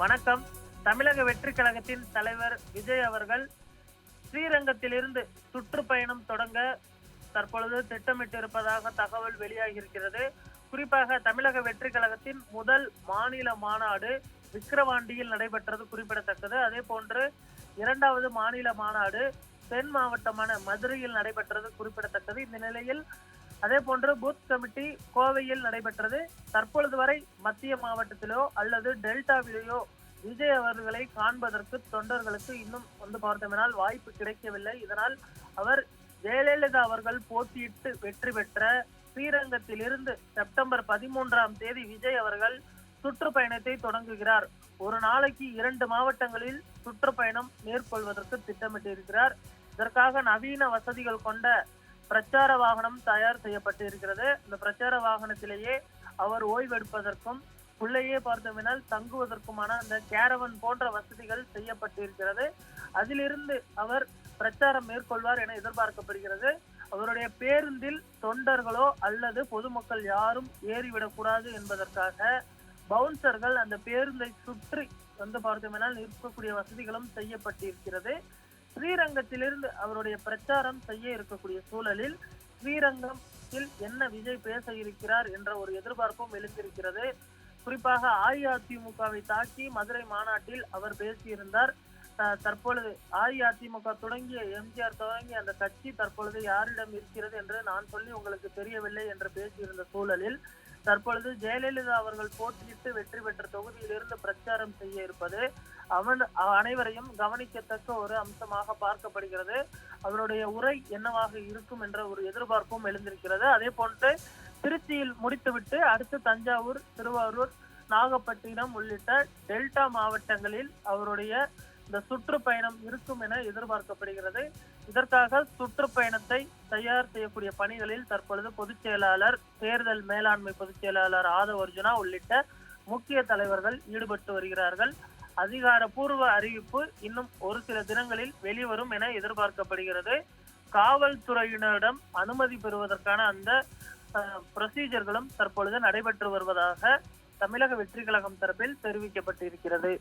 வணக்கம். தமிழக வெற்றி கழகத்தின் தலைவர் விஜய் அவர்கள் ஸ்ரீரங்கத்திலிருந்து சுற்றுப்பயணம் தொடங்க தற்பொழுது திட்டமிட்டிருப்பதாக தகவல் வெளியாகி இருக்கிறது குறிப்பாக தமிழக வெற்றி கழகத்தின் முதல் மாநில மாநாடு விக்கிரவாண்டியில் நடைபெற்றது குறிப்பிடத்தக்கது. அதே போன்று இரண்டாவது மாநில மாநாடு தென் மாவட்டமான மதுரையில் நடைபெற்றது குறிப்பிடத்தக்கது. இந்த நிலையில் அதே போன்று பூத் கமிட்டி கோவையில் நடைபெற்றது. தற்பொழுது வரை மத்திய மாவட்டத்திலோ அல்லது டெல்டாவிலேயோ விஜய் அவர்களை காண்பதற்கு தொண்டர்களுக்கு இன்னும் வந்து பார்த்தோம்னால் வாய்ப்பு கிடைக்கவில்லை. இதனால் அவர் ஜெயலலிதா அவர்கள் போட்டியிட்டு வெற்றி பெற்ற ஸ்ரீரங்கத்திலிருந்து செப்டம்பர் பதிமூன்றாம் தேதி விஜய் அவர்கள் சுற்றுப்பயணத்தை தொடங்குகிறார். ஒரு நாளைக்கு இரண்டு மாவட்டங்களில் சுற்றுப்பயணம் மேற்கொள்வதற்கு திட்டமிட்டிருக்கிறார். இதற்காக நவீன வசதிகள் கொண்ட பிரச்சார வாகனம் தயார் செய்யப்பட்டு இருக்கிறது இந்த பிரச்சார வாகனத்திலேயே அவர் ஓய்வெடுப்பதற்கும் உள்ளேயே பார்த்தோம்னால் தங்குவதற்குமான அந்த கேரவன் போன்ற வசதிகள் செய்யப்பட்டிருக்கிறது. அதிலிருந்து அவர் பிரச்சாரம் மேற்கொள்வார் என எதிர்பார்க்கப்படுகிறது. அவருடைய பேருந்தில் தொண்டர்களோ அல்லது பொதுமக்கள் யாரும் ஏறிவிடக்கூடாது என்பதற்காக பவுன்சர்கள் அந்த பேருந்தை சுற்றி வந்து பார்த்தோம்னால் நிற்கக்கூடிய வசதிகளும் செய்யப்பட்டிருக்கிறது. ஸ்ரீரங்கத்திலிருந்து அவருடைய பிரச்சாரம் செய்ய இருக்கக்கூடிய சூழலில் ஸ்ரீரங்கம் என்ன விஜய் பேச இருக்கிறார் என்ற ஒரு எதிர்பார்ப்பும் எழுந்திருக்கிறது. குறிப்பாக அஇஅதிமுகவை தாக்கி மதுரை மாநாட்டில் அவர் பேசியிருந்தார். தற்பொழுது அஇஅதிமுக தொடங்கிய எம்ஜிஆர் தொடங்கிய அந்த கட்சி தற்பொழுது யாரிடம் இருக்கிறது என்று நான் சொல்லி உங்களுக்கு தெரியவில்லை என்று பேசியிருந்த சூழலில் தற்பொழுது ஜெயலலிதா அவர்கள் போட்டியிட்டு வெற்றி பெற்ற தொகுதியிலிருந்து பிரச்சாரம் செய்ய இருப்பது அவன் அனைவரையும் கவனிக்கத்தக்க ஒரு அம்சமாக பார்க்கப்படுகிறது. அவருடைய உரை என்னவாக இருக்கும் என்ற ஒரு எதிர்பார்ப்பும் எழுந்திருக்கிறது. அதே போன்று திருச்சியில் முடித்துவிட்டு அடுத்து தஞ்சாவூர் திருவாரூர் நாகப்பட்டினம் உள்ளிட்ட டெல்டா மாவட்டங்களில் அவருடைய இந்த சுற்றுப்பயணம் இருக்கும் என எதிர்பார்க்கப்படுகிறது. இதற்காக சுற்றுப்பயணத்தை தயார் செய்யக்கூடிய பணிகளில் தற்பொழுது பொதுச் செயலாளர் தேர்தல் மேலாண்மை பொதுச் செயலாளர் ஆதவ் அர்ஜுனா உள்ளிட்ட முக்கிய தலைவர்கள் ஈடுபட்டு வருகிறார்கள். அதிகாரப்பூர்வ அறிவிப்பு இன்னும் ஒரு சில தினங்களில் வெளிவரும் என எதிர்பார்க்கப்படுகிறது. காவல்துறையினரிடம் அனுமதி பெறுவதற்கான அந்த ப்ரொசீஜர்களும் தற்பொழுது நடைபெற்று வருவதாக தமிழக வெற்றி கழகம் தரப்பில் தெரிவிக்கப்பட்டிருக்கிறது.